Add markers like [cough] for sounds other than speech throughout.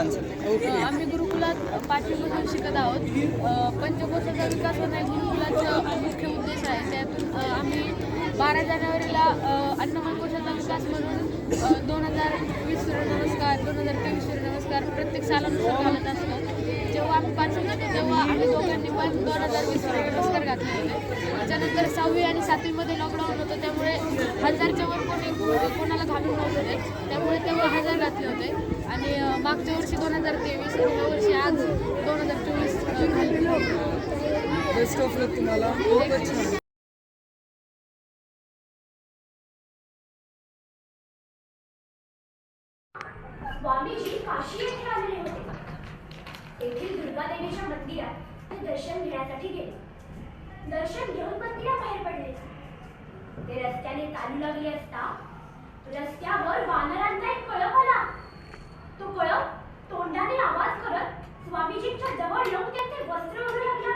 Concept आम्ही गुरुकुलात पाचवीपासून शिकत आहोत. पंचकोशाचा विकास होणं गुरुकुलाचा मुख्य उद्देश आहे. त्यातून आम्ही बारा जानेवारीला अन्नमंकोशाचा विकास म्हणून दोन हजार वीस सूर्यनमस्कार दोन हजार तेवीस सूर्यनमस्कार प्रत्येक सालानुसार घालत असतो. जेव्हा आम्ही पाचवी होतो तेव्हा आम्ही दोघांनी पण दोन हजार वीस सूर्यनमस्कार घातले होते. त्याच्यानंतर सहावी आणि सातवीमध्ये लॉकडाऊन होतं त्यामुळे हजारच्या वर कोणी कोणाला घालून नव्हते त्यामुळे तेव्हा हजार घातले होते. आणि मागच्या वर्षी दोन हजार तेवीस आणि ह्या वर्षी आज दोन हजार चोवीस बेस्ट ऑफ लक तुम्हाला. खूपच छान स्वामीजी काशी येथे आलेले होते. येथील दुर्गा देवीच्या मंदिरात ते दर्शन घेण्यासाठी गेले. दर्शन घेऊन मंदिराबाहेर पडले. ते रस्त्याने चालू लागले असता रस्त्यावर वानरांचा एक कळप आला तो कळप तोंडाने आवाज करत स्वामीजींच्या जवळ येऊन त्यांचे वस्त्र ओढू लागला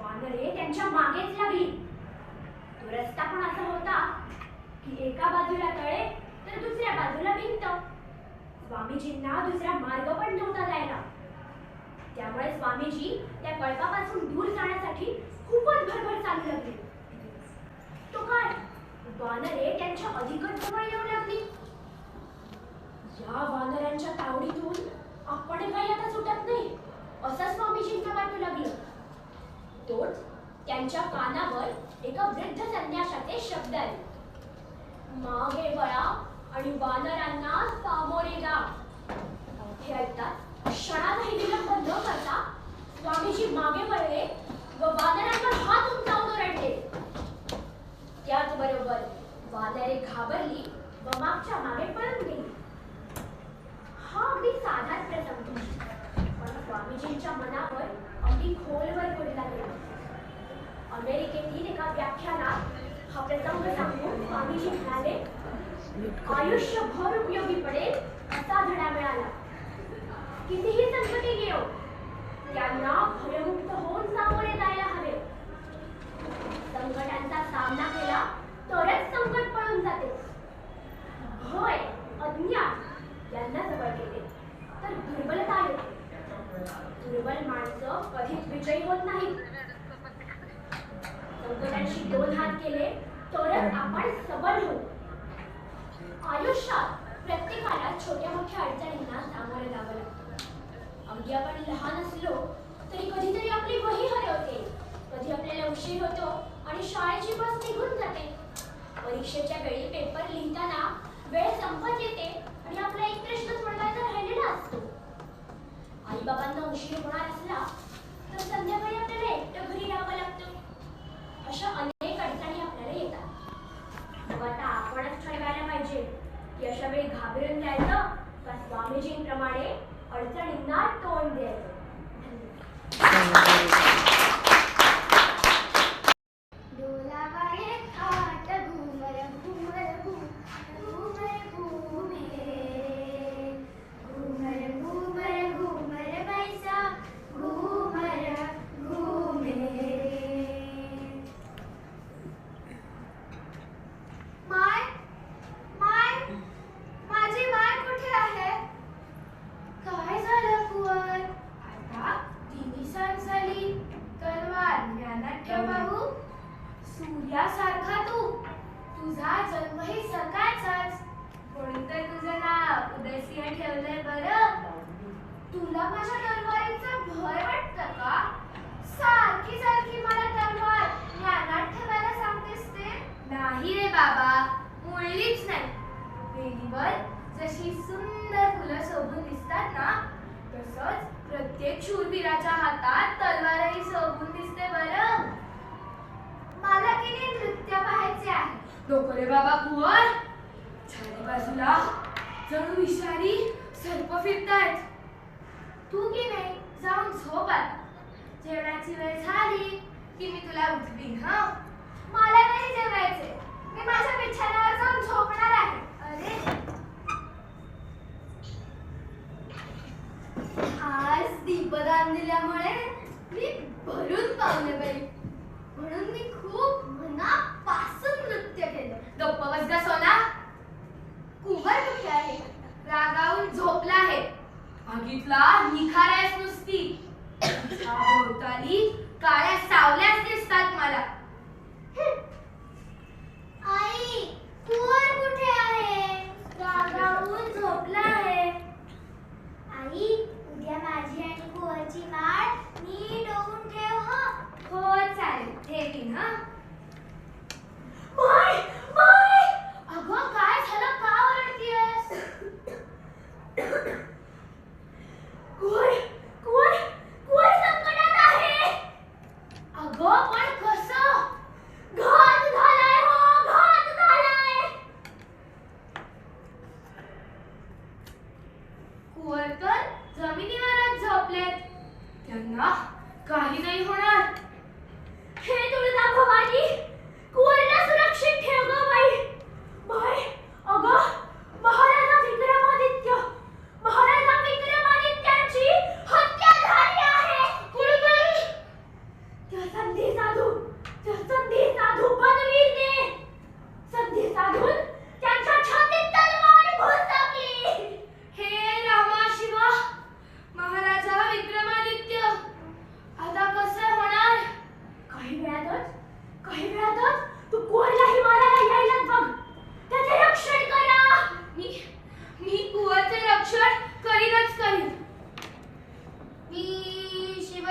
वानरे त्यांच्या मागेच लागली तो रस्ता पण असा होता की एका बाजूला तळे तर दुसऱ्या बाजूला भिंत स्वामीजींना दुसरा मार्ग पण नव्हता जायला त्यामुळे स्वामीजी त्या कळपापासून दूर जाण्यासाठी खूपच भरभर चालू लागले तो काय वानरे त्यांच्या अधिकच जवळ येऊ लागली. या वानरांच्या तावडीतून आपण काही आता सुटत नाही असं स्वामीजींना वाटू लागलं. तोच त्यांच्या कानावर एका वृद्ध संन्याशाचे शब्द आले. मागे वळा आणि वानरांना सामोरे जा. हे ऐकतात क्षणातही विलंब न करता स्वामीजी मागे वळले व वानरांवर हात उंचावून ओरडले त्याचबरोबर वानरे घाबरली व मागच्या मागे पळून गेली हा अगदी साधाच प्रसंग पण स्वामीजींच्या मनावर अगदी खोलवर पडला गेला अमेरिकेतील एका व्याख्यानात हा प्रसंग सांगून स्वामीजी म्हणाले आयुष्यभर उपयोगी पडेल असा धडा मिळाला. कितीही संकटे येऊ त्यांना भयमुक्त होऊन सामोरे जायला हवे. संकटांचा सामना केला तरच संकट पळून जाते. भय अज्ञान यांना जवळ केले तर दुर्बलता येते. दुर्बल माणसं कधीच विजयी होत नाहीत. संकटांशी दोन हात केले तरच आपण सबल होऊ. आयुष्यात प्रत्येकाला छोट्या मोठ्या अडचणींना सामोरे जावं लागतं. अगदी आपण लहान असलो तरी कधीतरी आपली वही हरवते. कधी आपल्याला उशीर होतो आणि शाळेची बस निघून जाते. परीक्षेच्या वेळी पेपर लिहिताना वेळ संपत येते आणि आपला एक प्रश्न सोडवायचा राहिलेला असतो आई बाबांना उशीर होणार असला तर संध्याकाळी आपल्याला एकटं घरी यावं लागतं अशा अनेक अडचणी आपल्याला येतात मग आता आपणच ठरवायला पाहिजे की अशा वेळी घाबरून जायचं का स्वामीजींप्रमाणे अडचणींना तोंड द्यायचं डोलावारे थाट घुमर घुमर घुमर घुमे घुमर घुमर घुमर बैसा घुमर घुमे माय माय माझी माय कुठे आहे काय झालं कुवर आता तिन्ही सण झाली तलवार ज्ञानात ठेव बाबू सूर्यासारखा तू तुझा जन्मही सकाळचाच म्हणून तर तुझं नाव उदयसिंह ठेवलंय बरं तुला माझ्या तलवारीचं भय वाटतं का सारखी सारखी मला तलवार ज्ञानात ठेवायला सांगतेस ते नाही रे बाबा मुळलीच नाही. वेलीवर जशी सुंदर फुलं शोभून दिसतात ना तसंच प्रत्येक शूरवीराच्या हातात तलवारही शोभून दिसते बरं. मला की नाही नृत्य पाहायचे आहे? नको रे बाबा कुवर. चारी बाजूला जणू विषारी सर्प फिरतायत. तू की नाही? जाऊन झोप आता. जेवणाची वेळ झाली की मी तुला उठवीन हा? मला नाही जेवायचे मी माझ्या बिछाण्यावर जाऊन झोपणार आहे. अरे. आज दीपदान दिल्यामुळे मी भरून पावले बाई. म्हणून मी खूप मनापासून नृत्य केलं. गप्प बस गा सोना. कुंभार कुठे आहे. रागावून झोपला आहे. आगीतला निखार आहेस नुसती. [coughs] तुझ्या भोवताली काळ्या सावल्याच दिसतात मला आई कुवर कुठे आहे रागावून झोपला आहे आई उद्या माझी आणि कुवरची माळ नीट ओवून ठेव हो. चालेल. ठेवीन हा. कुवर तर जमिनीवरच झोपलेत. त्यांना काही नाही होणार. हे तुला दाखव कुवरला सुरक्षित ठेव ग बाई. बाई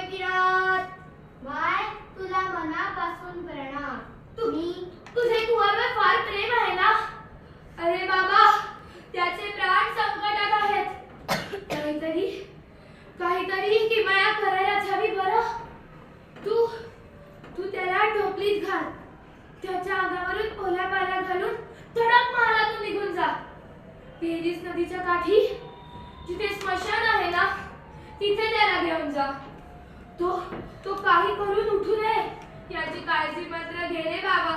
किरात बाय तुला मनापासून प्रणाम तुम्ही तुझे कुवावर फार प्रेम आहे ना? अरे बाबा त्याचे प्राण संकटात आहेत. काहीतरी काहीतरी किमया करायलाच हवी बर. तू तू त्याला ढोपलीत घाल. त्याच्या अंगावरून ओल्या पाला घालून धडक मारा तू निघून जा. पेरिस नदीच्या काठी जिथे स्मशान आहे ना तिथे त्याला घेऊन जा. तो तो काही करून उठू नये. याची काळजी मात्र घे रे बाबा.